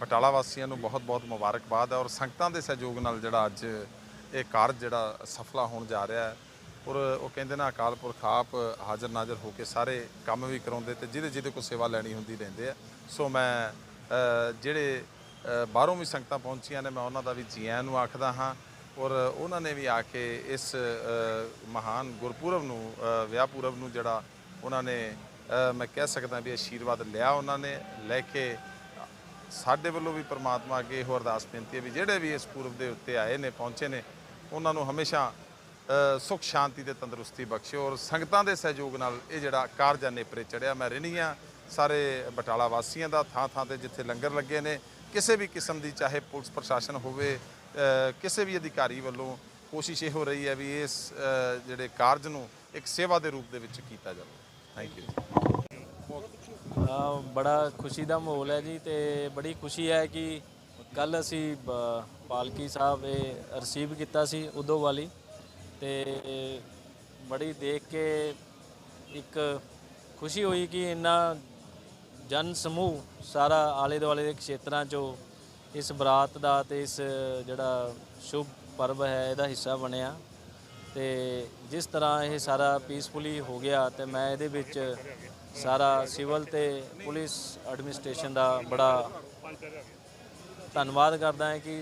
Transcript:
ਬਟਾਲਾ ਵਾਸੀਆਂ ਨੂੰ ਬਹੁਤ-ਬਹੁਤ ਮੁਬਾਰਕਬਾਦ ਹੈ ਔਰ ਸੰਗਤਾਂ ਦੇ ਸਹਿਯੋਗ ਨਾਲ ਜਿਹੜਾ ਅੱਜ ਇਹ ਕਾਰਜ ਜਿਹੜਾ ਸਫਲਾ ਹੋਣ ਜਾ ਰਿਹਾ ਹੈ ਔਰ ਉਹ ਕਹਿੰਦੇ ਨਾ ਅਕਾਲ ਪੁਰਖ ਆਪ ਹਾਜ਼ਰ ਨਾਜ਼ਰ ਹੋ ਕੇ ਸਾਰੇ ਕੰਮ ਵੀ ਕਰਾਉਂਦੇ ਤੇ ਜਿਹਦੇ ਜਿਹਦੇ ਕੋ ਸੇਵਾ ਲੈਣੀ ਹੁੰਦੀ ਲੈਂਦੇ ਆ। ਸੋ ਮੈਂ ਜਿਹੜੇ ਬਾਹਰੋਂ ਵੀ ਸੰਗਤਾਂ ਪਹੁੰਚੀਆਂ ਨੇ ਮੈਂ ਉਹਨਾਂ ਦਾ ਵੀ ਜੀ ਆਇਆਂ ਨੂੰ ਆਖਦਾ ਹਾਂ ਔਰ ਉਹਨਾਂ ਨੇ ਵੀ ਆ ਕੇ ਇਸ ਮਹਾਨ ਗੁਰਪੁਰਬ ਨੂੰ ਅ, ਵਿਆਹ ਪੁਰਬ ਨੂੰ ਜਿਹੜਾ ਉਹਨਾਂ ਨੇ ਮੈਂ ਕਹਿ ਸਕਦਾ ਵੀ ਆਸ਼ੀਰਵਾਦ ਲਿਆ ਉਹਨਾਂ ਨੇ ਲੈ ਕੇ ਸਾਡੇ ਵੱਲੋਂ ਵੀ ਪ੍ਰਮਾਤਮਾ ਅੱਗੇ ਇਹੋ ਅਰਦਾਸ ਬੇਨਤੀ ਹੈ ਵੀ ਜਿਹੜੇ ਵੀ ਇਸ ਪੁਰਬ ਦੇ ਉੱਤੇ ਆਏ ਨੇ ਪਹੁੰਚੇ ਨੇ ਉਹਨਾਂ ਨੂੰ ਹਮੇਸ਼ਾ ਅ, ਸੁਖ ਸ਼ਾਂਤੀ ਤੇ ਤੰਦਰੁਸਤੀ ਬਖਸ਼ੇ ਔਰ ਸੰਗਤਾਂ ਦੇ ਸਹਿਯੋਗ ਨਾਲ ਇਹ ਜਿਹੜਾ ਕਾਰਜ ਆ ਨੇਪਰੇ ਚੜਿਆ। ਮੈਂ ਰਹਿਣੀ ਆ ਸਾਰੇ ਬਟਾਲਾ ਵਾਸੀਆਂ ਦਾ ਥਾਂ ਥਾਂ ਤੇ ਜਿੱਥੇ ਲੰਗਰ ਲੱਗੇ ਨੇ ਕਿਸੇ ਵੀ ਕਿਸਮ ਦੀ ਚਾਹੇ ਪੁਲਿਸ ਪ੍ਰਸ਼ਾਸਨ ਹੋਵੇ ਕਿਸੇ ਵੀ ਅਧਿਕਾਰੀ ਵੱਲੋਂ ਕੋਸ਼ਿਸ਼ ਇਹ ਹੋ ਰਹੀ ਹੈ ਵੀ ਇਸ ਜਿਹੜੇ ਕਾਰਜ ਨੂੰ ਇੱਕ ਸੇਵਾ ਦੇ ਰੂਪ ਦੇ ਵਿੱਚ ਕੀਤਾ ਜਾਵੇ। ਥੈਂਕ ਯੂ ਬੜਾ ਖੁਸ਼ੀ ਦਾ ਮਾਹੌਲ ਹੈ ਜੀ ਤੇ ਬੜੀ ਖੁਸ਼ੀ ਹੈ ਕਿ ਕੱਲ ਅਸੀਂ ਬ- ਪਾਲਕੀ ਸਾਹਿਬ ਇਹ ਰਿਸੀਵ ਕੀਤਾ ਸੀ ਉਦੋਂ ਵਾਲੀ ਤੇ ਬੜੀ ਦੇਖ ਕੇ ਇੱਕ ਖੁਸ਼ੀ ਹੋਈ ਕਿ ਇੰਨਾ ਜਨ ਸਮੂਹ ਸਾਰਾ ਆਲੇ ਦੁਆਲੇ ਦੇ ਖੇਤਰਾਂ ਚੋਂ ਇਸ ਬਰਾਤ ਦਾ ਤੇ ਇਸ ਜਿਹੜਾ ਸ਼ੁਭ ਪਰਬ ਹੈ ਇਹਦਾ ਹਿੱਸਾ ਬਣਿਆ ਤੇ ਜਿਸ ਤਰ੍ਹਾਂ ਇਹ ਸਾਰਾ ਪੀਸਫੁਲੀ ਹੋ ਗਿਆ ਤੇ ਮੈਂ ਇਹਦੇ ਵਿੱਚ ਸਾਰਾ ਸਿਵਲ ਤੇ ਪੁਲਿਸ ਐਡਮਿਨਿਸਟ੍ਰੇਸ਼ਨ ਦਾ ਬੜਾ ਧੰਨਵਾਦ ਕਰਦਾ ਹਾਂ ਕਿ